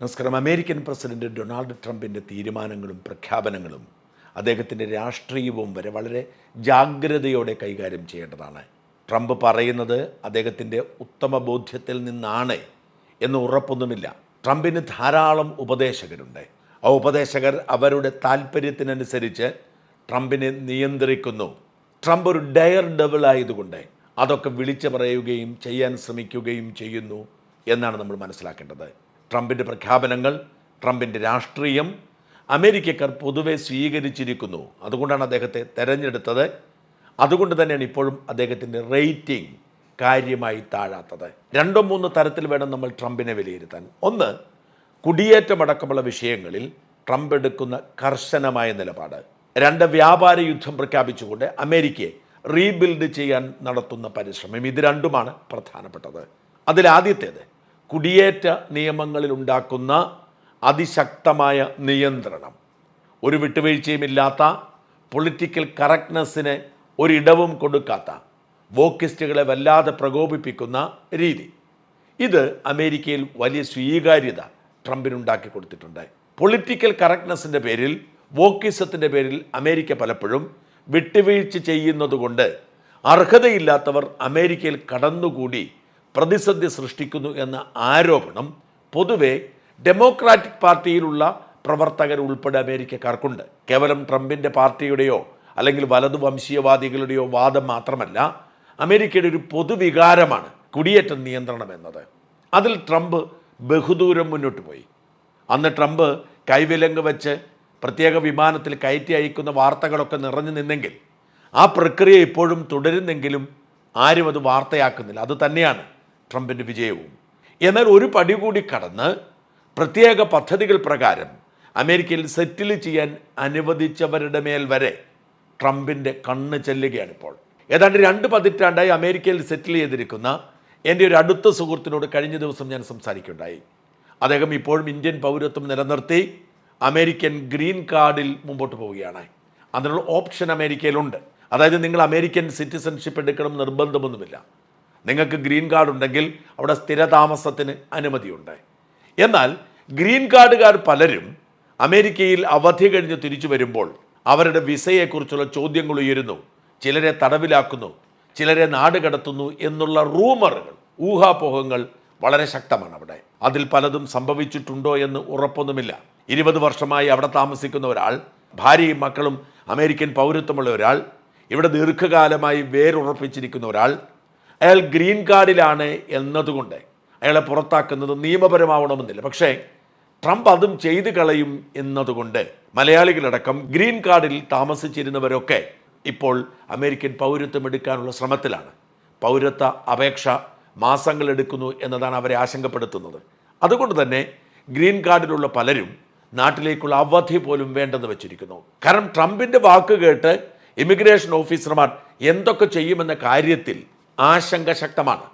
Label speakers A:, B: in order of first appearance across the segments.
A: നമസ്കാരം. American president Donald ട്രംപിന്റെ തീരുമാനങ്ങളും പ്രഖ്യാപനങ്ങളും അദ്ദേഹത്തിന്റെ രാഷ്ട്രീയവും വരെ വളരെ ജാഗ്രതയോടെ കൈകാര്യം ചെയ്യേണ്ടതാണ്. ട്രംപ് പറയുന്നത് അദ്ദേഹത്തിന്റെ ഉത്തമ ബോധ്യത്തിൽ നിന്നാണ് എന്ന് ഉറപ്പൊന്നുമില്ല. ട്രംപിന് ധാരാളം ഉപദേശകരുണ്ട്. ആ ഉപദേശകർ അവരുടെ താല്പര്യത്തിനനുസരിച്ച് ട്രംപിനെ നിയന്ത്രിക്കുന്നു. ട്രംപ് ഒരു ഡയർ ഡബിൾ ആയതുകൊണ്ട് അതൊക്കെ വിളിച്ചു പറയുകയും ചെയ്യാൻ ശ്രമിക്കുകയും ചെയ്യുന്നു എന്നാണ് നമ്മൾ മനസ്സിലാക്കേണ്ടത്. ട്രംപിന്റെ പ്രഖ്യാപനങ്ങൾ ട്രംപിന്റെ രാഷ്ട്രീയം അമേരിക്കക്കാർ പൊതുവെ സ്വീകരിച്ചിരിക്കുന്നു. അതുകൊണ്ടാണ് അദ്ദേഹത്തെ തെരഞ്ഞെടുത്തത്. അതുകൊണ്ട് തന്നെയാണ് ഇപ്പോഴും അദ്ദേഹത്തിന്റെ റേറ്റിംഗ് കാര്യമായി താഴാത്തത്. രണ്ടോ മൂന്ന് തരത്തിൽ വേണം നമ്മൾ ട്രംപിനെ വിലയിരുത്താൻ. ഒന്ന് കുടിയേറ്റമടക്കമുള്ള വിഷയങ്ങളിൽ ട്രംപ് എടുക്കുന്ന കർശനമായ നിലപാട്. രണ്ട് വ്യാപാര യുദ്ധം പ്രഖ്യാപിച്ചുകൊണ്ട് അമേരിക്കയെ റീബിൽഡ് ചെയ്യാൻ നടത്തുന്ന പരിശ്രമം. ഇത് രണ്ടുമാണ് പ്രധാനപ്പെട്ടത്. അതിലാദ്യത്തേത് കുടിയേറ്റ നിയമങ്ങളിൽ ഉണ്ടാക്കുന്ന അതിശക്തമായ നിയന്ത്രണം. ഒരു വിട്ടുവീഴ്ചയുമില്ലാത്ത പൊളിറ്റിക്കൽ കറക്റ്റ്നെസ്സിന് ഒരിടവും കൊടുക്കാത്ത വോക്കിസ്റ്റുകളെ വല്ലാതെ പ്രകോപിപ്പിക്കുന്ന രീതി. ഇത് അമേരിക്കയിൽ വലിയ സ്വീകാര്യത ട്രംപിനുണ്ടാക്കി കൊടുത്തിട്ടുണ്ട്. പൊളിറ്റിക്കൽ കറക്റ്റ്നെസ്സിന്റെ പേരിൽ വോക്കിസത്തിന്റെ പേരിൽ അമേരിക്ക പലപ്പോഴും വിട്ടുവീഴ്ച ചെയ്യുന്നതുകൊണ്ട് അർഹതയില്ലാത്തവർ അമേരിക്കയിൽ കടന്നുകൂടി പ്രതിസന്ധി സൃഷ്ടിക്കുന്നു എന്ന ആരോപണം പൊതുവെ ഡെമോക്രാറ്റിക് പാർട്ടിയിലുള്ള പ്രവർത്തകർ ഉൾപ്പെടെ അമേരിക്കക്കാർക്കുണ്ട്. കേവലം ട്രംപിന്റെ പാർട്ടിയുടെയോ അല്ലെങ്കിൽ വലതു വംശീയവാദികളുടെയോ വാദം മാത്രമല്ല അമേരിക്കയുടെ ഒരു പൊതുവികാരമാണ് കുടിയേറ്റ നിയന്ത്രണം എന്നത്. അതിൽ ട്രംപ് ബഹുദൂരം മുന്നോട്ട് പോയി. അന്ന് ട്രംപ് കൈവിലങ്ങ് വെച്ച് പ്രത്യേക വിമാനത്തിൽ കയറ്റി അയക്കുന്ന വാർത്തകളൊക്കെ നിറഞ്ഞു നിന്നെങ്കിൽ ആ പ്രക്രിയ ഇപ്പോഴും തുടരുന്നെങ്കിലും ആരും അത് വാർത്തയാക്കുന്നില്ല. അത് തന്നെയാണ് ട്രംപിന്റെ വിജയവും. എന്നാൽ ഒരു പടി കൂടി കടന്ന് പ്രത്യേക പദ്ധതികൾ പ്രകാരം അമേരിക്കയിൽ സെറ്റിൽ ചെയ്യാൻ അനുവദിച്ചവരുടെ മേൽ വരെ ട്രംപിന്റെ കണ്ണ് ചെല്ലുകയാണ് ഇപ്പോൾ ഏതാണ്ട് രണ്ട് പതിറ്റാണ്ടായി അമേരിക്കയിൽ സെറ്റിൽ ചെയ്തിരിക്കുന്ന എന്റെ ഒരു അടുത്ത സുഹൃത്തിനോട് കഴിഞ്ഞ ദിവസം ഞാൻ സംസാരിക്കുകയുണ്ടായി. അദ്ദേഹം ഇപ്പോഴും ഇന്ത്യൻ പൗരത്വം നിലനിർത്തി അമേരിക്കൻ ഗ്രീൻ കാർഡിൽ മുമ്പോട്ട് പോവുകയാണ്. അതിനുള്ള ഓപ്ഷൻ അമേരിക്കയിലുണ്ട്. അതായത് നിങ്ങൾ അമേരിക്കൻ സിറ്റിസൺഷിപ്പ് എടുക്കണം നിർബന്ധമൊന്നുമില്ല. നിങ്ങൾക്ക് ഗ്രീൻ കാർഡ് ഉണ്ടെങ്കിൽ അവിടെ സ്ഥിരതാമസത്തിന് അനുമതിയുണ്ട്. എന്നാൽ ഗ്രീൻ കാർഡുകാർ പലരും അമേരിക്കയിൽ അവധി കഴിഞ്ഞ് തിരിച്ചു വരുമ്പോൾ അവരുടെ വിസയെക്കുറിച്ചുള്ള ചോദ്യങ്ങൾ ഉയരുന്നു ചിലരെ തടവിലാക്കുന്നു ചിലരെ നാട് കടത്തുന്നു എന്നുള്ള റൂമറുകൾ ഊഹാപോഹങ്ങൾ വളരെ ശക്തമാണ് അവിടെ. അതിൽ പലതും സംഭവിച്ചിട്ടുണ്ടോ എന്ന് ഉറപ്പൊന്നുമില്ല. ഇരുപത് വർഷമായി അവിടെ താമസിക്കുന്ന ഒരാൾ ഭാര്യയും മക്കളും അമേരിക്കൻ പൗരത്വമുള്ള ഒരാൾ ഇവിടെ ദീർഘകാലമായി വേരുറപ്പിച്ചിരിക്കുന്ന ഒരാൾ അയാൾ ഗ്രീൻ കാർഡിലാണ് എന്നതുകൊണ്ട് അയാളെ പുറത്താക്കുന്നത് നിയമപരമാവണമെന്നില്ല. പക്ഷേ ട്രംപ് അതും ചെയ്തു കളയും എന്നതുകൊണ്ട് മലയാളികളടക്കം ഗ്രീൻ കാർഡിൽ താമസിച്ചിരുന്നവരൊക്കെ ഇപ്പോൾ അമേരിക്കൻ പൗരത്വം എടുക്കാനുള്ള ശ്രമത്തിലാണ്. പൗരത്വ അപേക്ഷ മാസങ്ങൾ എടുക്കുന്നു എന്നതാണ് അവരെ ആശങ്കപ്പെടുത്തുന്നത്. അതുകൊണ്ട് തന്നെ ഗ്രീൻ കാർഡിലുള്ള പലരും നാട്ടിലേക്കുള്ള അവധി പോലും വേണ്ടെന്ന് വെച്ചിരിക്കുന്നു. കാരണം ട്രംപിന്റെ വാക്ക് കേട്ട് ഇമിഗ്രേഷൻ ഓഫീസർമാർ എന്തൊക്കെ ചെയ്യുമെന്ന കാര്യത്തിൽ ആശങ്ക ശക്തമാണ്.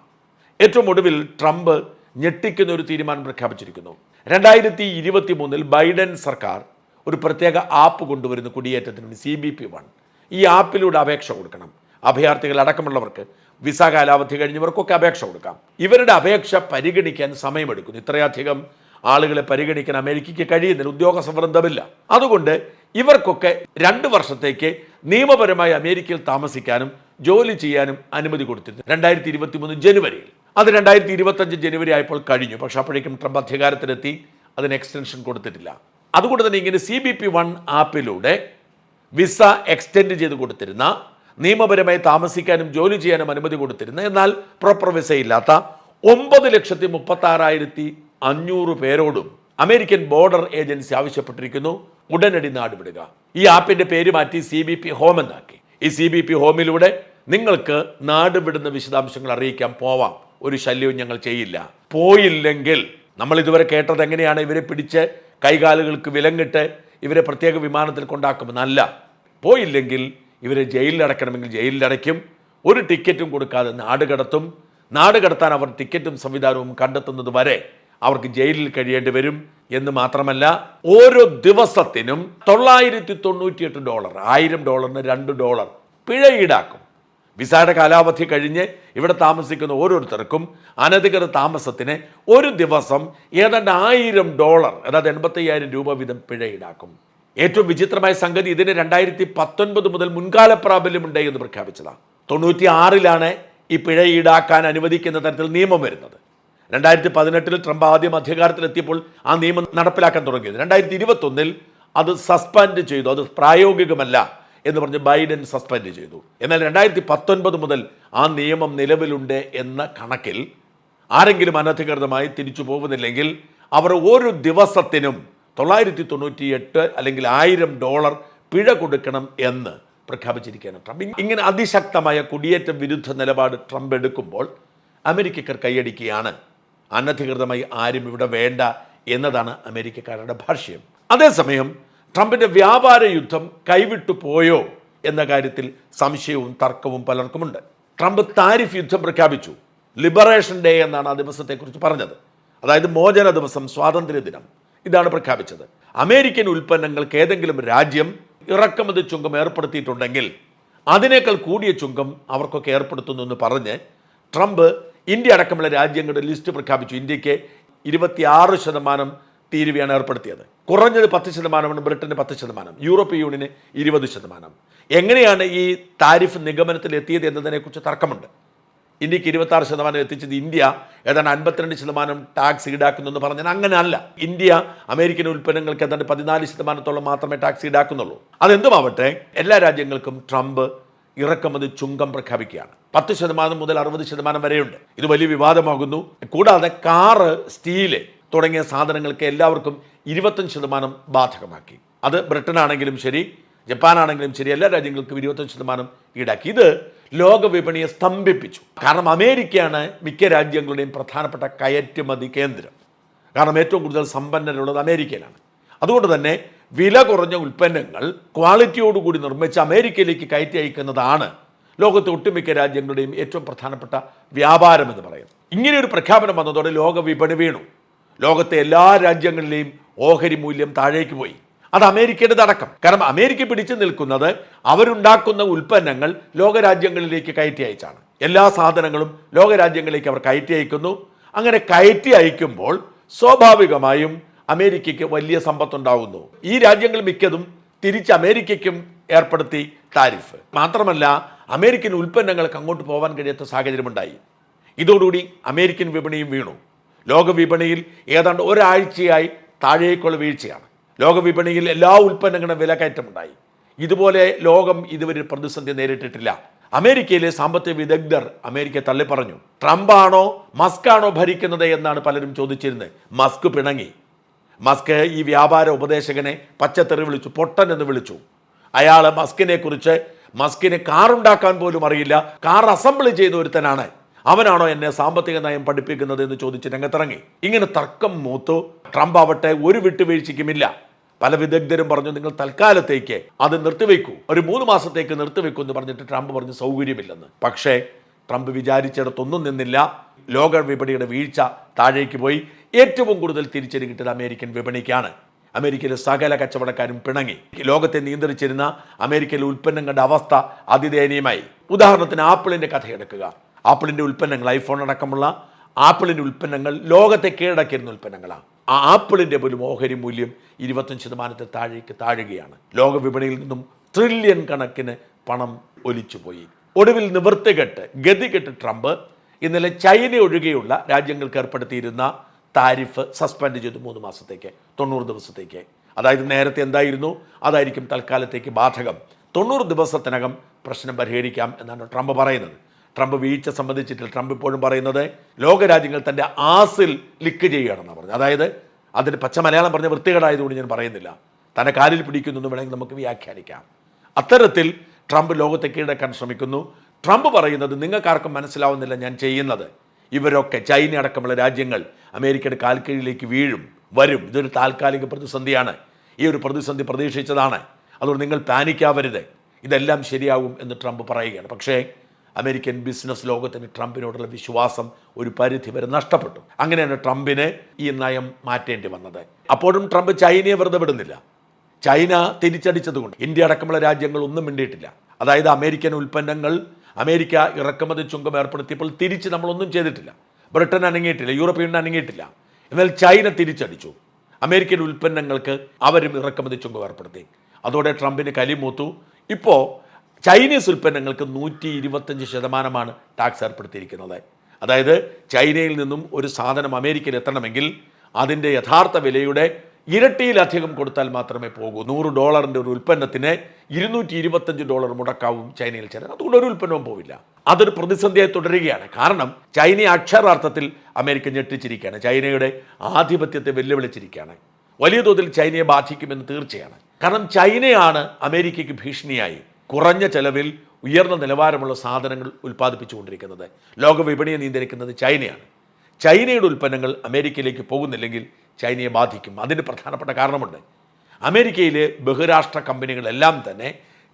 A: ഏറ്റവും ഒടുവിൽ ട്രംപ് ഞെട്ടിക്കുന്ന ഒരു തീരുമാനം പ്രഖ്യാപിച്ചിരിക്കുന്നു. രണ്ടായിരത്തി ഇരുപത്തി മൂന്നിൽ ബൈഡൻ സർക്കാർ ഒരു പ്രത്യേക ആപ്പ് കൊണ്ടുവരുന്നു കുടിയേറ്റത്തിന് വേണ്ടി സി ബി പി വൺ. ഈ ആപ്പിലൂടെ അപേക്ഷ കൊടുക്കണം. അഭയാർത്ഥികൾ അടക്കമുള്ളവർക്ക് വിസ കാലാവധി കഴിഞ്ഞവർക്കൊക്കെ അപേക്ഷ കൊടുക്കാം. ഇവരുടെ അപേക്ഷ പരിഗണിക്കാൻ സമയമെടുക്കുന്നു. ഇത്രയധികം ആളുകളെ പരിഗണിക്കാൻ അമേരിക്കയ്ക്ക് കഴിയുന്നില്ല ഉദ്യോഗസ്ഥ വൃന്ദമില്ല. അതുകൊണ്ട് ഇവർക്കൊക്കെ രണ്ട് വർഷത്തേക്ക് നിയമപരമായി അമേരിക്കയിൽ താമസിക്കാനും ജോലി ചെയ്യാനും അനുമതി കൊടുത്തിരുന്നു. രണ്ടായിരത്തി ഇരുപത്തി മൂന്ന് ജനുവരിയിൽ. അത് രണ്ടായിരത്തി ഇരുപത്തഞ്ച് ജനുവരി ആയപ്പോൾ കഴിഞ്ഞു. പക്ഷെ അപ്പോഴേക്കും ട്രംപ് അധികാരത്തിലെത്തി അതിന് എക്സ്റ്റൻഷൻ കൊടുത്തിട്ടില്ല. അതുകൊണ്ട് തന്നെ ഇങ്ങനെ സി ബി പി വൺ ആപ്പിലൂടെ വിസ എക്സ്റ്റെൻഡ് ചെയ്ത് കൊടുത്തിരുന്ന നിയമപരമായി താമസിക്കാനും ജോലി ചെയ്യാനും അനുമതി കൊടുത്തിരുന്ന എന്നാൽ പ്രോപ്പർ വിസ ഇല്ലാത്ത ഒമ്പത് ലക്ഷത്തി മുപ്പത്തി ആറായിരത്തി അഞ്ഞൂറ് പേരോടും അമേരിക്കൻ ബോർഡർ ഏജൻസി ആവശ്യപ്പെട്ടിരിക്കുന്നു ഉടനടി നാടുവിടുക ഈ ആപ്പിന്റെ പേര് മാറ്റി സി ബി പി ഹോം എന്നാക്കി. ഈ സി ബി പി ഹോമിലൂടെ നിങ്ങൾക്ക് നാട് വിടുന്ന വിശദാംശങ്ങൾ അറിയിക്കാൻ പോവാം. ഒരു ശല്യവും ഞങ്ങൾ ചെയ്യില്ല. പോയില്ലെങ്കിൽ നമ്മൾ ഇതുവരെ കേട്ടത് എങ്ങനെയാണ്? ഇവരെ പിടിച്ച് കൈകാലുകൾക്ക് വിലങ്ങിട്ട് ഇവരെ പ്രത്യേക വിമാനത്തിൽ കൊണ്ടാക്കുമെന്നല്ല പോയില്ലെങ്കിൽ ഇവരെ ജയിലിലടക്കണമെങ്കിൽ ജയിലിലടയ്ക്കും ഒരു ടിക്കറ്റും കൊടുക്കാതെ നാട് കടത്തും. നാട് കടത്താൻ അവർ ടിക്കറ്റും സംവിധാനവും കണ്ടെത്തുന്നത് വരെ അവർക്ക് ജയിലിൽ കഴിയേണ്ടി വരും. എന്ന് മാത്രമല്ല ഓരോ ദിവസത്തിനും തൊള്ളായിരത്തി തൊണ്ണൂറ്റിയെട്ട് ഡോളർ ആയിരം ഡോളറിന് രണ്ട് ഡോളർ പിഴ ഈടാക്കും. വിസയുടെ കാലാവധി കഴിഞ്ഞ് ഇവിടെ താമസിക്കുന്ന ഓരോരുത്തർക്കും അനധികൃത താമസത്തിന് ഒരു ദിവസം ഏതാണ്ട് ആയിരം ഡോളർ അതായത് എൺപത്തയ്യായിരം രൂപ വീതം പിഴ ഈടാക്കും ഏറ്റവും വിചിത്രമായ സംഗതി ഇതിന് രണ്ടായിരത്തി പത്തൊൻപത് മുതൽ മുൻകാല പ്രാബല്യമുണ്ട് എന്ന് പ്രഖ്യാപിച്ചതാണ് തൊണ്ണൂറ്റി ആറിലാണ് ഈ പിഴ ഈടാക്കാൻ അനുവദിക്കുന്ന തരത്തിൽ നിയമം വരുന്നത്. രണ്ടായിരത്തി പതിനെട്ടിൽ ട്രംപ് ആദ്യം അധികാരത്തിലെത്തിയപ്പോൾ ആ നിയമം നടപ്പിലാക്കാൻ തുടങ്ങിയത്. രണ്ടായിരത്തി ഇരുപത്തൊന്നിൽ അത് സസ്പെൻഡ് ചെയ്തു. അത് പ്രായോഗികമല്ല. എന്ന് പറഞ്ഞ് ബൈഡൻ സസ്പെൻഡ് ചെയ്തു. എന്നാൽ രണ്ടായിരത്തി പത്തൊൻപത് മുതൽ ആ നിയമം നിലവിലുണ്ട് എന്ന കണക്കിൽ ആരെങ്കിലും അനധികൃതമായി തിരിച്ചു പോകുന്നില്ലെങ്കിൽ അവർ ഒരു ദിവസത്തിനും തൊള്ളായിരത്തി തൊണ്ണൂറ്റി എട്ട് അല്ലെങ്കിൽ ആയിരം ഡോളർ പിഴ കൊടുക്കണം എന്ന് പ്രഖ്യാപിച്ചിരിക്കുകയാണ് ട്രംപ്. ഇങ്ങനെ അതിശക്തമായ കുടിയേറ്റ വിരുദ്ധ നിലപാട് ട്രംപ് എടുക്കുമ്പോൾ അമേരിക്കക്കാർ കൈയടിക്കുകയാണ്. അനധികൃതമായി ആരും ഇവിടെ വേണ്ട എന്നതാണ് അമേരിക്കക്കാരുടെ ഭാഷ്യം. അതേസമയം ട്രംപിന്റെ വ്യാപാര യുദ്ധം കൈവിട്ടു പോയോ എന്ന കാര്യത്തിൽ സംശയവും തർക്കവും പലർക്കുമുണ്ട്. ട്രംപ് താരിഫ് യുദ്ധം പ്രഖ്യാപിച്ചു. ലിബറേഷൻ ഡേ എന്നാണ് ആ ദിവസത്തെക്കുറിച്ച് പറഞ്ഞത്. അതായത് മോചന ദിവസം സ്വാതന്ത്ര്യ ദിനം. ഇതാണ് പ്രഖ്യാപിച്ചത്. അമേരിക്കൻ ഉൽപ്പന്നങ്ങൾക്ക് ഏതെങ്കിലും രാജ്യം ഇറക്കുമതി ചുങ്കം ഏർപ്പെടുത്തിയിട്ടുണ്ടെങ്കിൽ അതിനേക്കാൾ കൂടിയ ചുങ്കം അവർക്കൊക്കെ ഏർപ്പെടുത്തുന്നു എന്ന് പറഞ്ഞ് ട്രംപ് ഇന്ത്യ അടക്കമുള്ള രാജ്യങ്ങളുടെ ലിസ്റ്റ് പ്രഖ്യാപിച്ചു. ഇന്ത്യയ്ക്ക് ഇരുപത്തിയാറ് ശതമാനം തീരുവയാണ് ഏർപ്പെടുത്തിയത്. കുറഞ്ഞത് പത്ത് ശതമാനമാണ് ബ്രിട്ടന് പത്ത് ശതമാനം. യൂറോപ്യൻ യൂണിയന് ഇരുപത് ശതമാനം. എങ്ങനെയാണ് ഈ താരിഫ് നിഗമനത്തിൽ എത്തിയത് എന്നതിനെക്കുറിച്ച് തർക്കമുണ്ട്. ഇന്ത്യയ്ക്ക് ഇരുപത്തി ആറ് ശതമാനം എത്തിച്ചത് ഇന്ത്യ ഏതാണ്ട് അൻപത്തിരണ്ട് ശതമാനം ടാക്സ് ഈടാക്കുന്നു എന്ന് പറഞ്ഞാൽ അങ്ങനെയല്ല. ഇന്ത്യ അമേരിക്കൻ ഉൽപ്പന്നങ്ങൾക്ക് ഏതാണ്ട് പതിനാല് ശതമാനത്തോളം മാത്രമേ ടാക്സ് ഈടാക്കുന്നുള്ളൂ. അതെന്തുമാവട്ടെ എല്ലാ രാജ്യങ്ങൾക്കും ട്രംപ് ഇറക്കുമതി ചുങ്കം പ്രഖ്യാപിക്കുകയാണ്. പത്ത് ശതമാനം മുതൽ അറുപത് ശതമാനം വരെയുണ്ട്. ഇത് വലിയ വിവാദമാകുന്നു. കൂടാതെ കാറ് സ്റ്റീൽ തുടങ്ങിയ സാധനങ്ങൾക്ക് എല്ലാവർക്കും ഇരുപത്തഞ്ച് ശതമാനം ബാധകമാക്കി. അത് ബ്രിട്ടനാണെങ്കിലും ശരി ജപ്പാനാണെങ്കിലും ശരി എല്ലാ രാജ്യങ്ങൾക്കും ഇരുപത്തഞ്ച് ശതമാനം ഈടാക്കി. ഇത് ലോകവിപണിയെ സ്തംഭിപ്പിച്ചു. കാരണം അമേരിക്കയാണ് മിക്ക രാജ്യങ്ങളുടെയും പ്രധാനപ്പെട്ട കയറ്റുമതി കേന്ദ്രം. കാരണം ഏറ്റവും കൂടുതൽ സമ്പന്നരുള്ളത് അമേരിക്കയിലാണ്. അതുകൊണ്ട് തന്നെ വില കുറഞ്ഞ ഉൽപ്പന്നങ്ങൾ ക്വാളിറ്റിയോടുകൂടി നിർമ്മിച്ച് അമേരിക്കയിലേക്ക് കയറ്റി അയക്കുന്നതാണ് ലോകത്തെ ഒട്ടുമിക്ക രാജ്യങ്ങളുടെയും ഏറ്റവും പ്രധാനപ്പെട്ട വ്യാപാരം എന്ന് പറയുന്നത്. ഇങ്ങനെയൊരു പ്രഖ്യാപനം വന്നതോടെ ലോക വിപണി വീണു. ലോകത്തെ എല്ലാ രാജ്യങ്ങളിലെയും ഓഹരി മൂല്യം താഴേക്ക് പോയി. അത് അമേരിക്കയുടെ അടക്കം കാരണം അമേരിക്ക പിടിച്ചു നിൽക്കുന്നത് അവരുണ്ടാക്കുന്ന ഉൽപ്പന്നങ്ങൾ ലോകരാജ്യങ്ങളിലേക്ക് കയറ്റി അയച്ചാണ്. എല്ലാ സാധനങ്ങളും ലോകരാജ്യങ്ങളിലേക്ക് അവർ കയറ്റി അയക്കുന്നു. അങ്ങനെ കയറ്റി അയക്കുമ്പോൾ സ്വാഭാവികമായും അമേരിക്കയ്ക്ക് വലിയ സമ്പത്തുണ്ടാകുന്നു ഈ രാജ്യങ്ങൾ മിക്കതും തിരിച്ച് അമേരിക്കയ്ക്കും ഏർപ്പെടുത്തി താരിഫ്. മാത്രമല്ല അമേരിക്കൻ ഉൽപ്പന്നങ്ങൾക്ക് അങ്ങോട്ട് പോകാൻ കഴിയാത്ത സാഹചര്യമുണ്ടായി. ഇതോടുകൂടി അമേരിക്കൻ വിപണിയും വീണു. ലോക വിപണിയിൽ ഏതാണ്ട് ഒരാഴ്ചയായി താഴേക്കുള്ള വീഴ്ചയാണ്. ലോകവിപണിയിൽ എല്ലാ ഉൽപ്പന്നങ്ങളും വിലക്കയറ്റമുണ്ടായി ഇതുപോലെ ലോകം ഇതുവരെ പ്രതിസന്ധി നേരിട്ടിട്ടില്ല. അമേരിക്കയിലെ സാമ്പത്തിക വിദഗ്ധർ അമേരിക്ക തള്ളിപ്പറഞ്ഞു. ട്രംപാണോ മസ്കാണോ ഭരിക്കുന്നത് എന്നാണ് പലരും ചോദിച്ചിരുന്നത്. മസ്ക് പിണങ്ങി. മസ്ക് ഈ വ്യാപാര ഉപദേശകനെ പച്ചത്തെറി വിളിച്ചു പൊട്ടൻ എന്ന് വിളിച്ചു. അയാൾ മസ്കിനെ കുറിച്ച് മസ്കിന് കാറുണ്ടാക്കാൻ പോലും അറിയില്ല. കാർ അസംബിൾ ചെയ്ത ഒരുത്തനാണ്. അവനാണോ എന്നെ സാമ്പത്തിക നയം പഠിപ്പിക്കുന്നത് എന്ന് ചോദിച്ച് രംഗത്തിറങ്ങി. ഇങ്ങനെ തർക്കം മൂത്തു. ട്രംപ് ആവട്ടെ ഒരു വിട്ടുവീഴ്ചയ്ക്കുമില്ല. പല വിദഗ്ധരും പറഞ്ഞു നിങ്ങൾ തൽക്കാലത്തേക്ക് അത് നിർത്തിവെക്കൂ ഒരു മൂന്ന് മാസത്തേക്ക് നിർത്തിവെക്കൂ എന്ന് പറഞ്ഞിട്ട് ട്രംപ് പറഞ്ഞു സൗകര്യമില്ലെന്ന്. പക്ഷേ ട്രംപ് വിചാരിച്ചിടത്തൊന്നും നിന്നില്ല. ലോക വിപണിയുടെ വീഴ്ച താഴേക്ക് പോയി. ഏറ്റവും കൂടുതൽ തിരിച്ചടി കിട്ടിയത് അമേരിക്കൻ വിപണിക്കാണ്. അമേരിക്കയിലെ സകല കച്ചവടക്കാരും പിണങ്ങി. ലോകത്തെ നിയന്ത്രിച്ചിരുന്ന അമേരിക്കയിലെ ഉൽപ്പന്നങ്ങളുടെ അവസ്ഥ അതിദയനീയമായി. ഉദാഹരണത്തിന് ആപ്പിളിന്റെ കഥയെടുക്കുക. ആപ്പിളിന്റെ ഉൽപ്പന്നങ്ങൾ ഐഫോൺ അടക്കമുള്ള ആപ്പിളിന്റെ ഉൽപ്പന്നങ്ങൾ ലോകത്തെ കീഴടക്കിയിരുന്ന ഉൽപ്പന്നങ്ങളാണ്. ആ ആപ്പിളിന്റെ പോലും ഓഹരി മൂല്യം ഇരുപത്തഞ്ച് ശതമാനത്തെ താഴേക്ക് താഴുകയാണ്. ലോക വിപണിയിൽ നിന്നും ട്രില്യൺ കണക്കിന് പണം ഒലിച്ചുപോയി. ഒടുവിൽ നിവൃത്തികെട്ട് ഗതികെട്ട് ട്രംപ് ഇന്നലെ ചൈന ഒഴികെയുള്ള രാജ്യങ്ങൾക്ക് ഏർപ്പെടുത്തിയിരുന്ന താരിഫ് സസ്പെൻഡ് ചെയ്തു മൂന്ന് മാസത്തേക്ക് തൊണ്ണൂറ് ദിവസത്തേക്ക്. അതായത് നേരത്തെ എന്തായിരുന്നു? അതായിരിക്കും തൽക്കാലത്തേക്ക് ബാധകം. തൊണ്ണൂറ് ദിവസത്തിനകം പ്രശ്നം പരിഹരിക്കാം എന്നാണ് ട്രംപ് പറയുന്നത്. ട്രംപ് വീഴ്ച സംബന്ധിച്ചിട്ട് ട്രംപ് ഇപ്പോഴും പറയുന്നത് ലോകരാജ്യങ്ങൾ തന്റെ ആസിൽ ലിക്ക് ചെയ്യുകയാണെന്നാണ് പറഞ്ഞത്. അതായത് അതിന് പച്ച മലയാളം പറഞ്ഞ വൃത്തികേടായതുകൊണ്ട് ഞാൻ പറയുന്നില്ല. തന്നെ കാലിൽ പിടിക്കുന്നു എന്ന് വേണമെങ്കിൽ നമുക്ക് വ്യാഖ്യാനിക്കാം. അത്തരത്തിൽ ട്രംപ് ലോകത്തെ കീഴടക്കാൻ ശ്രമിക്കുന്നു. ട്രംപ് പറയുന്നത് നിങ്ങൾക്കാർക്കും മനസ്സിലാവുന്നില്ല ഞാൻ ചെയ്യുന്നത്. ഇവരൊക്കെ ചൈന അടക്കമുള്ള രാജ്യങ്ങൾ അമേരിക്കയുടെ കാൽക്കീഴിലേക്ക് വീഴും വരും. ഇതൊരു താൽക്കാലിക പ്രതിസന്ധിയാണ്. ഈ ഒരു പ്രതിസന്ധി പ്രതീക്ഷിച്ചതാണ്. അതുകൊണ്ട് നിങ്ങൾ പാനിക്കാവരുത്. ഇതെല്ലാം ശരിയാകും എന്ന് ട്രംപ് പറയുകയാണ്. പക്ഷേ അമേരിക്കൻ ബിസിനസ് ലോകത്തിന് ട്രംപിനോടുള്ള വിശ്വാസം ഒരു പരിധി വരെ നഷ്ടപ്പെട്ടു. അങ്ങനെയാണ് ട്രംപിനെ ഈ നയം മാറ്റേണ്ടി വന്നത്. അപ്പോഴും ട്രംപ് ചൈനയെ വെറുതെ വിടുന്നില്ല. ചൈന തിരിച്ചടിച്ചതുകൊണ്ട് ഇന്ത്യ അടക്കമുള്ള രാജ്യങ്ങൾ ഒന്നും മിണ്ടിയിട്ടില്ല. അതായത് അമേരിക്കൻ ഉൽപ്പന്നങ്ങൾ അമേരിക്ക ഇറക്കുമതി ചുങ്കം ഏർപ്പെടുത്തിയപ്പോൾ തിരിച്ച് നമ്മളൊന്നും ചെയ്തിട്ടില്ല. ബ്രിട്ടൻ അനങ്ങിയിട്ടില്ല യൂറോപ്യൻ അനങ്ങിയിട്ടില്ല. എന്നാൽ ചൈന തിരിച്ചടിച്ചു. അമേരിക്കൻ ഉൽപ്പന്നങ്ങൾക്ക് അവരും ഇറക്കുമതി ചുങ്കം ഏർപ്പെടുത്തി. അതോടെ ട്രംപിന് കലിമൂത്തു. ഇപ്പോൾ ചൈനീസ് ഉൽപ്പന്നങ്ങൾക്ക് നൂറ്റി ഇരുപത്തഞ്ച് ശതമാനമാണ് ടാക്സ് ഏർപ്പെടുത്തിയിരിക്കുന്നത്. അതായത് ചൈനയിൽ നിന്നും ഒരു സാധനം അമേരിക്കയിൽ എത്തണമെങ്കിൽ അതിന്റെ യഥാർത്ഥ വിലയുടെ ഇരട്ടിയിലധികം കൊടുത്താൽ മാത്രമേ പോകൂ. നൂറ് ഡോളറിന്റെ ഒരു ഉൽപ്പന്നത്തിന് ഇരുന്നൂറ്റി ഇരുപത്തഞ്ച് ഡോളർ മുടക്കാവും ചൈനയിൽ ചേരാൻ അതുകൊണ്ട് ഒരു ഉൽപ്പന്നവും പോവില്ല. അതൊരു പ്രതിസന്ധിയായി തുടരുകയാണ്. കാരണം ചൈന അക്ഷരാർത്ഥത്തിൽ അമേരിക്ക ഞെട്ടിച്ചിരിക്കുകയാണ്. ചൈനയുടെ ആധിപത്യത്തെ വെല്ലുവിളിച്ചിരിക്കുകയാണ്. വലിയ തോതിൽ ചൈനയെ ബാധിക്കുമെന്ന് തീർച്ചയാണ്. കാരണം ചൈനയാണ് അമേരിക്കയ്ക്ക് ഭീഷണിയായി. കുറഞ്ഞ ചെലവിൽ ഉയർന്ന നിലവാരമുള്ള സാധനങ്ങൾ ഉൽപ്പാദിപ്പിച്ചുകൊണ്ടിരിക്കുന്നത്. ലോകവിപണിയെ നിയന്ത്രിക്കുന്നത് ചൈനയാണ്. ചൈനയുടെ ഉൽപ്പന്നങ്ങൾ അമേരിക്കയിലേക്ക് പോകുന്നില്ലെങ്കിൽ ചൈനയെ ബാധിക്കും. അതിന് പ്രധാനപ്പെട്ട കാരണമുണ്ട്. അമേരിക്കയിലെ ബഹുരാഷ്ട്ര കമ്പനികളെല്ലാം തന്നെ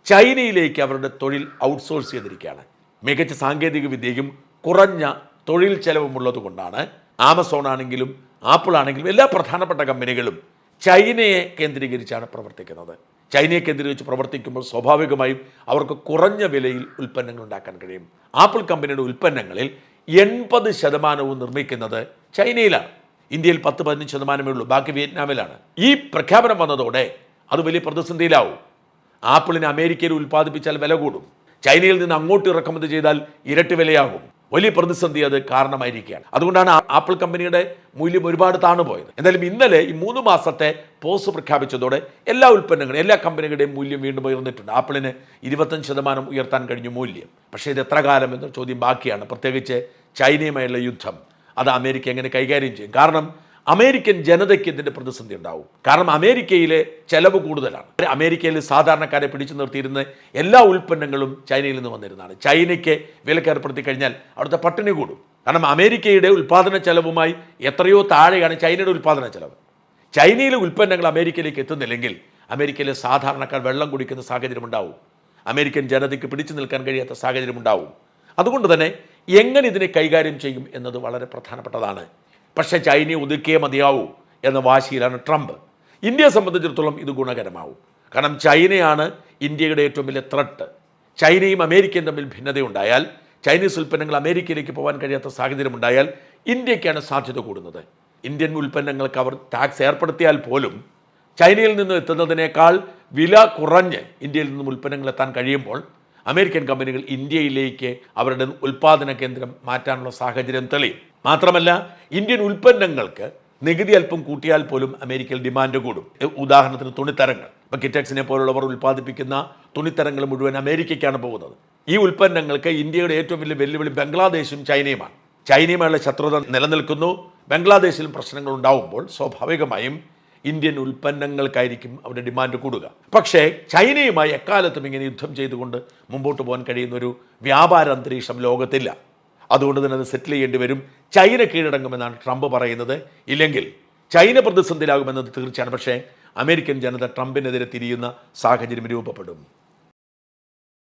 A: ചൈനയിലേക്ക് അവരുടെ തൊഴിൽ ഔട്ട്സോഴ്സ് ചെയ്തിരിക്കുകയാണ്. മികച്ച സാങ്കേതിക വിദ്യയും കുറഞ്ഞ തൊഴിൽ ചെലവുമുള്ളത് കൊണ്ടാണ് ആമസോൺ ആണെങ്കിലും ആപ്പിൾ ആണെങ്കിലും എല്ലാ പ്രധാനപ്പെട്ട കമ്പനികളും ചൈനയെ കേന്ദ്രീകരിച്ചാണ് പ്രവർത്തിക്കുന്നത്. ചൈനയെ കേന്ദ്രീകരിച്ച് പ്രവർത്തിക്കുമ്പോൾ സ്വാഭാവികമായും അവർക്ക് കുറഞ്ഞ വിലയിൽ ഉൽപ്പന്നങ്ങൾ ഉണ്ടാക്കാൻ കഴിയും. ആപ്പിൾ കമ്പനിയുടെ ഉൽപ്പന്നങ്ങളിൽ എൺപത് ശതമാനവും നിർമ്മിക്കുന്നത് ചൈനയിലാണ്. ഇന്ത്യയിൽ പത്ത് പതിനഞ്ച് ശതമാനമേ ഉള്ളൂ. ബാക്കി വിയറ്റ്നാമിലാണ്. ഈ പ്രഖ്യാപനം വന്നതോടെ അത് വലിയ പ്രതിസന്ധിയിലാവും. ആപ്പിളിന് അമേരിക്കയിൽ ഉൽപ്പാദിപ്പിച്ചാൽ വില കൂടും. ചൈനയിൽ നിന്ന് അങ്ങോട്ട് ഇറക്കുമതി ചെയ്താൽ ഇരട്ടി വിലയാകും. വലിയ പ്രതിസന്ധി അത് കാരണമായിരിക്കുകയാണ്. അതുകൊണ്ടാണ് ആപ്പിൾ കമ്പനിയുടെ മൂല്യം ഒരുപാട് താണുപോയത്. എന്തായാലും ഇന്നലെ ഈ മൂന്ന് മാസത്തെ പോസ് പ്രഖ്യാപിച്ചതോടെ എല്ലാ ഉൽപ്പന്നങ്ങളും എല്ലാ കമ്പനികളുടെയും മൂല്യം വീണ്ടും ഉയർന്നിട്ടുണ്ട്. ആപ്പിളിന് ഇരുപത്തഞ്ച് ശതമാനം ഉയർത്താൻ കഴിഞ്ഞു മൂല്യം. പക്ഷേ ഇത് എത്ര കാലം എന്ന ചോദ്യം ബാക്കിയാണ്. പ്രത്യേകിച്ച് ചൈനയുമായുള്ള യുദ്ധം. അത് അമേരിക്ക എങ്ങനെ കൈകാര്യം ചെയ്യും? കാരണം അമേരിക്കൻ ജനതയ്ക്ക് ഇതിന്റെ പ്രതിസന്ധി ഉണ്ടാവും. കാരണം അമേരിക്കയിലെ ചെലവ് കൂടുതലാണ്. അമേരിക്കയിൽ സാധാരണക്കാരെ പിടിച്ചു നിർത്തിയിരുന്ന എല്ലാ ഉൽപ്പന്നങ്ങളും ചൈനയിൽ നിന്ന് വന്നിരുന്നതാണ്. ചൈനയ്ക്ക് വിലക്ക് ഏർപ്പെടുത്തി കഴിഞ്ഞാൽ അവിടുത്തെ പട്ടിണി കൂടും. കാരണം അമേരിക്കയുടെ ഉൽപ്പാദന ചെലവുമായി എത്രയോ താഴെയാണ് ചൈനയുടെ ഉൽപ്പാദന ചെലവ്. ചൈനയിലെ ഉൽപ്പന്നങ്ങൾ അമേരിക്കയിലേക്ക് എത്തുന്നില്ലെങ്കിൽ അമേരിക്കയിലെ സാധാരണക്കാർ വെള്ളം കുടിക്കുന്ന സാഹചര്യം ഉണ്ടാവും. അമേരിക്കൻ ജനതയ്ക്ക് പിടിച്ചു നിൽക്കാൻ കഴിയാത്ത സാഹചര്യം ഉണ്ടാവും. അതുകൊണ്ട് തന്നെ എങ്ങനെ ഇതിനെ കൈകാര്യം ചെയ്യും എന്നത് വളരെ പ്രധാനപ്പെട്ടതാണ്. പക്ഷേ ചൈനയെ ഒതുക്കിയേ മതിയാവൂ എന്ന വാശിയിലാണ് ട്രംപ്. ഇന്ത്യയെ സംബന്ധിച്ചിടത്തോളം ഇത് ഗുണകരമാവും. കാരണം ചൈനയാണ് ഇന്ത്യയുടെ ഏറ്റവും വലിയ ത്രട്ട് ചൈനയും അമേരിക്കയും തമ്മിൽ ഭിന്നതയുണ്ടായാൽ ചൈനീസ് ഉൽപ്പന്നങ്ങൾ അമേരിക്കയിലേക്ക് പോകാൻ കഴിയാത്ത സാഹചര്യമുണ്ടായാൽ ഇന്ത്യക്കാണ് സാധ്യത കൂടുന്നത്. ഇന്ത്യൻ ഉൽപ്പന്നങ്ങൾക്ക് അവർ ടാക്സ് ഏർപ്പെടുത്തിയാൽ പോലും ചൈനയിൽ നിന്ന് എത്തുന്നതിനേക്കാൾ വില കുറഞ്ഞ് ഇന്ത്യയിൽ നിന്നും ഉൽപ്പന്നങ്ങൾ എത്താൻ കഴിയുമ്പോൾ അമേരിക്കൻ കമ്പനികൾ ഇന്ത്യയിലേക്ക് അവരുടെ ഉൽപ്പാദന കേന്ദ്രം മാറ്റാനുള്ള സാഹചര്യം തെളിയും. മാത്രമല്ല ഇന്ത്യൻ ഉൽപ്പന്നങ്ങൾക്ക് നികുതി അല്പം കൂട്ടിയാൽ പോലും അമേരിക്കയിൽ ഡിമാൻഡ് കൂടും. ഉദാഹരണത്തിന് തുണിത്തരങ്ങൾ. ഇപ്പോൾ കിറ്റക്സിനെ പോലുള്ളവർ ഉൽപ്പാദിപ്പിക്കുന്ന തുണിത്തരങ്ങൾ മുഴുവൻ അമേരിക്കയ്ക്കാണ് പോകുന്നത്. ഈ ഉൽപ്പന്നങ്ങൾക്ക് ഇന്ത്യയുടെ ഏറ്റവും വലിയ വെല്ലുവിളി ബംഗ്ലാദേശും ചൈനയുമാണ്. ചൈനയുമായുള്ള ശത്രുത നിലനിൽക്കുന്നു. ബംഗ്ലാദേശിലും പ്രശ്നങ്ങൾ ഉണ്ടാവുമ്പോൾ സ്വാഭാവികമായും ഇന്ത്യൻ ഉൽപ്പന്നങ്ങൾക്കായിരിക്കും അവരുടെ ഡിമാൻഡ് കൂടുക. പക്ഷേ ചൈനയുമായി എക്കാലത്തും ഇങ്ങനെ യുദ്ധം ചെയ്തുകൊണ്ട് മുമ്പോട്ട് പോകാൻ കഴിയുന്ന ഒരു വ്യാപാര അന്തരീക്ഷം ലോകത്തില്ല. അതുകൊണ്ട് തന്നെ അത് സെറ്റിൽ ചെയ്യേണ്ടി വരും. ചൈന കീഴടങ്ങുമെന്നാണ് ട്രംപ് പറയുന്നത്. ഇല്ലെങ്കിൽ ചൈന പ്രതിസന്ധിയിലാകുമെന്നത് തീർച്ചയാണ്. പക്ഷേ അമേരിക്കൻ ജനത ട്രംപിനെതിരെ തിരിയുന്ന സാഹചര്യം രൂപപ്പെടും.